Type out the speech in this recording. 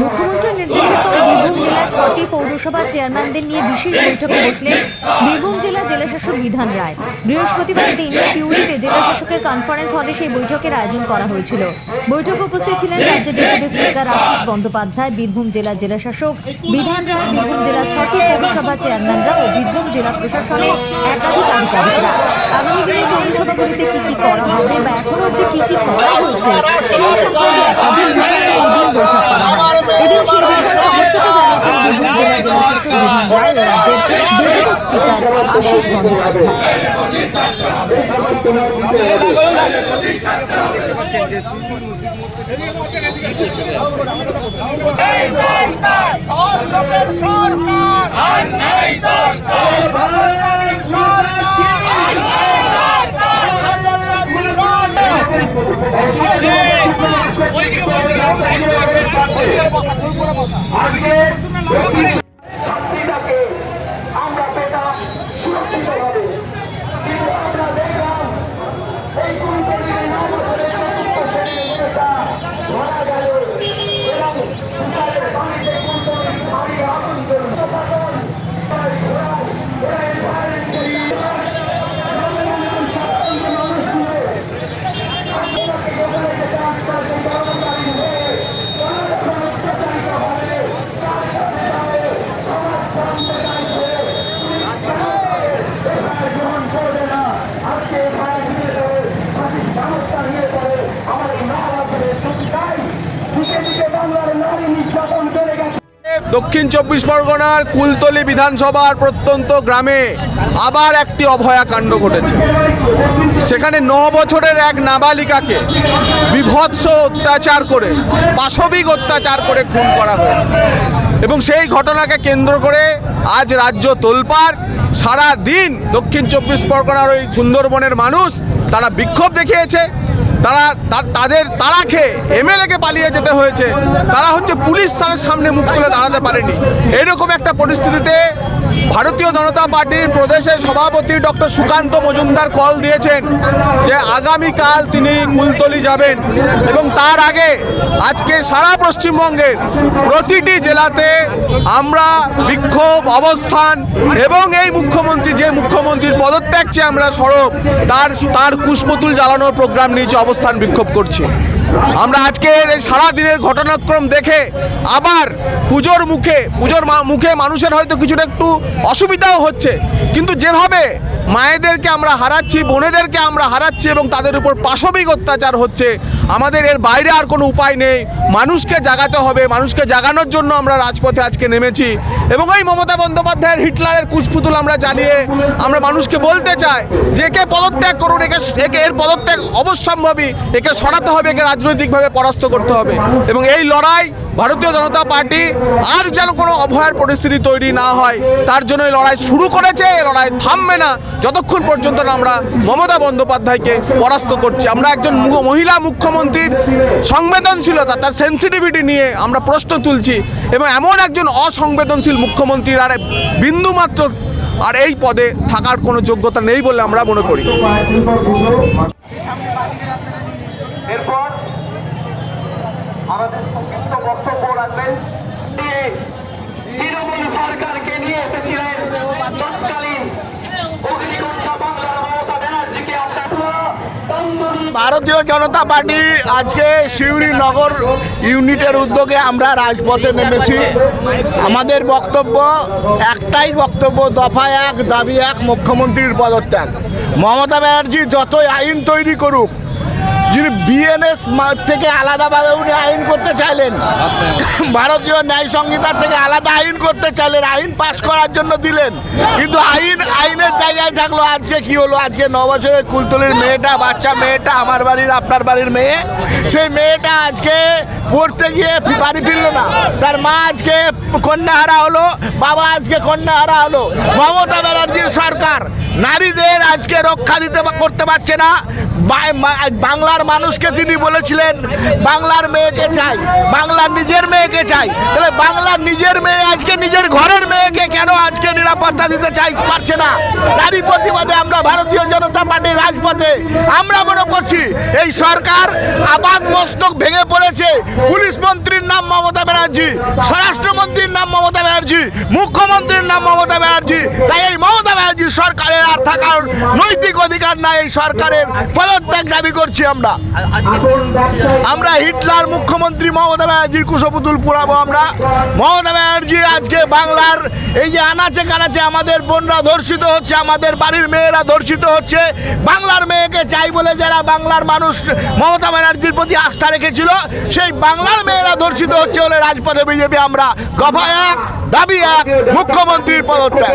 মুখ্যমন্ত্রীর নির্দেশের পর বীরভূম জেলার ছটি পৌরসভা চেয়ারম্যানদের নিয়ে বিশেষ বৈঠকে বসলেন বীরভূম জেলা জেলাশাসক বিধান রায়। বৃহস্পতিবার দিন সিউড়িতে জেলাশাসকের কনফারেন্স হলে সেই বৈঠকের আয়োজন করা হয়েছিল। বৈঠকে উপস্থিত ছিলেন রাজ্যের ডেপুটি স্পিকার আশিস বন্দ্যোপাধ্যায়, বীরভূম জেলা জেলাশাসক বিধান রায়, বীরভূম জেলার ছটি পৌরসভা চেয়ারম্যানরা ও বীরভূম জেলা প্রশাসনের একাধিক আধিকারিকরা। আগামী দিনে পৌরসভাগুলিতে কি কি করা হবে বা এখনও অব্দি কি কি করা হয়েছে সেই সম্পর্কে একাধিক বিষয় নিয়ে এদিন বৈঠক করা হয় এদিন সেই বিষয়ে সমস্তটা জানিয়েছেন বীরভূম জেলা জেলাশাসক বিধান রায় ও রাজ্যের ডেপুটি স্পিকার আশিস বন্দ্যোপাধ্যায় ধর্ষকের সরকার আর নেই দরকার ধর্ষকারী সরকার আর নেই দরকার হাজারটা গুলগান শান্তিটাকে আমরা পেতাম সুরক্ষিতভাবে কিন্তু আমরা দেখলাম এই কুলতলির নাম ধরে নেতা মারা গেল এবং বিচারের বাড়িতে কুলতলির বাড়ি আগুন করল তখন তাই ঘোড়ায় ঘোড়ায় ফায়ারিং করে মানুষ দিয়ে আপনাকে বলে যেতে আপনার যে কর্মচারী হয়ে তারা যখন অত্যাচারিত হবে তার সাথে তাদের সমাজ কর্মচারী হয়ে এবার গ্রহণ করবে না আজকে এবার দিয়ে দেবে সঠিক ব্যবস্থা নিয়ে পড়ে আমাদের না করে শুধু তাই দিকে দিকে বাংলার নারী নির্যাতন চলে গেছে দক্ষিণ চব্বিশ পরগনার কুলতলি বিধানসভার প্রত্যন্ত গ্রামে আবার একটি অভয়া কাণ্ড ঘটেছে। সেখানে ন বছরের এক নাবালিকাকে বিভৎস অত্যাচার করে, পাশবিক অত্যাচার করে খুন করা হয়েছে এবং সেই ঘটনাকে কেন্দ্র করে আজ রাজ্য তোলপাড় সারা দিন দক্ষিণ চব্বিশ পরগনার ওই সুন্দরবনের মানুষ তারা বিক্ষোভ দেখিয়েছে। তারা তাদের তারা খেয়ে এমএলএকে পালিয়ে যেতে হয়েছে। তারা হচ্ছে পুলিশ তাদের সামনে মুখ তুলে দাঁড়াতে পারেনি। এরকম একটা পরিস্থিতিতে ভারতীয় জনতা পার্টির প্রদেশের সভাপতি ডক্টর সুকান্ত মজুমদার কল দিয়েছেন যে আগামীকাল তিনি কুলতলি যাবেন এবং তার আগে আজকে সারা পশ্চিমবঙ্গের প্রতিটি জেলাতে আমরা বিক্ষোভ অবস্থান এবং এই মুখ্যমন্ত্রী যে মুখ্যমন্ত্রীর পদত্যাগ চেয়ে আমরা সরব, তার তার কুশপুতুল জ্বালানোর প্রোগ্রাম নিয়েছে অবস্থান বিক্ষোভ করছি। আমরা আজকের এই সারা দিনের ঘটনাক্রম দেখে আবার পুজোর মুখে পুজোর মুখে মানুষের হয়তো কিছুটা একটু অসুবিধাও হচ্ছে। কিন্তু যেভাবে মায়েদেরকে আমরা হারাচ্ছি, বোনেদেরকে আমরা হারাচ্ছি এবং তাদের উপর পাশবিক অত্যাচার হচ্ছে, আমাদের এর বাইরে আর কোনো উপায় নেই। মানুষকে জাগাতে হবে, মানুষকে জাগানোর জন্য আমরা রাজপথে আজকে নেমেছি এবং এই মমতা বন্দ্যোপাধ্যায়ের হিটলারের কুচপুতুল আমরা জানিয়ে আমরা মানুষকে বলতে চাই যে, একে পদত্যাগ করুন, একে একে এর পদত্যাগ অবশ্যম্ভাবী, একে সরাতে হবে, একে রাজনৈতিকভাবে পরাস্ত করতে হবে। এবং এই লড়াই ভারতীয় জনতা পার্টি আর যেন কোনো অভয়ার পরিস্থিতি তৈরি না হয়, তার জন্য এই লড়াই শুরু করেছে, এই লড়াই থামবে না। যতক্ষণ পর্যন্ত না আমরা মমতা বন্দ্যোপাধ্যায়কে পরাস্ত করছি, আমরা একজন মহিলা মুখ্যমন্ত্রীর সংবেদনশীলতা, তার সেন্সিটিভিটি নিয়ে আমরা প্রশ্ন তুলছি। এবং এমন একজন অসংবেদনশীল মুখ্যমন্ত্রীর আর বিন্দুমাত্র আর এই পদে থাকার কোনো যোগ্যতা নেই বলে আমরা মনে করি। এরপর আমাদের সংক্ষিপ্ত বক্তব্য রাখবেন। তৃণমূল সরকারকে নিয়ে এসেছিলেন তৎকালীন ভারতীয় জনতা পার্টি আজকে সিউড়ি নগর ইউনিটের উদ্যোগে আমরা রাজপথে নেমেছি। আমাদের বক্তব্য একটাই বক্তব্য, দফা এক, দাবি এক, মুখ্যমন্ত্রীর পদত্যাগ। মমতা ব্যানার্জি যতই আইন তৈরি করুক বিএনএস থেকে আলাদাভাবে উনি আইন করতে চাইলেন। ভারতীয় ন্যায় সংহিতার থেকে আলাদা আইন করতে চাইলেন, আইন পাস করার জন্য দিলেন। কিন্তু আইন, আইনের জায়গায় থাকল, আজকে কি হলো? আজকে ন বছরের কুলতলির মেয়েটা, বাচ্চা মেয়েটা, আমার বাড়ির, আপনার বাড়ির মেয়ে, সেই মেয়েটা আজকে পড়তে গিয়ে বাড়ি ফিরলো না। তার মা আজকে কন্যাহারা হলো, বাবা আজকে কন্যাহারা হলো। মমতা ব্যানার্জির সরকার, নারীদের আজকে রক্ষা দিতে করতে পারছে না। বাংলার মানুষকে তিনি বলেছিলেন, বাংলার মেয়েকে চাই, বাংলার নিজের মেয়েকে চাই। তাহলে বাংলার নিজের মেয়ে আজকে নিজের ঘরের মেয়েকে কেন আজকে নিরাপত্তা দিতে চাই পারছে না? তারই প্রতিবাদে আমরা ভারতীয় জনতা পার্টির রাজপথে আমরা মনে করছি, এই সরকার আবাদ মস্তক ভেঙে পড়েছে। পুলিশ মন্ত্রীর নাম মমতা ব্যানার্জি স্বরাষ্ট্রমন্ত্রীর নাম মমতা ব্যানার্জি মুখ্যমন্ত্রীর নাম মমতা ব্যানার্জি। তাই এই মমতা ব্যানার্জি সরকার থাকার নৈতিক অধিকার নাই এই সরকারের। পদত্যাগ দাবি করছি আমরা। আমরা হিটলার মুখ্যমন্ত্রী মমতা ব্যানার্জির কুশপুতুল পুরাবো আমরা। মমতা ব্যানার্জি আজকে বাংলার এই যে আনাচে কানাচে আমাদের বোনরা ধর্ষিত হচ্ছে, আমাদের বাড়ির মেয়েরা ধর্ষিত হচ্ছে। বাংলার মেয়েকে চাই বলে যারা বাংলার মানুষ মমতা ব্যানার্জির প্রতি আস্থা রেখেছিল, সেই বাংলার মেয়েরা ধর্ষিত হচ্ছে বলে রাজপথে বিজেপি আমরা। দফা এক, দাবি এক, মুখ্যমন্ত্রীর পদত্যাগ।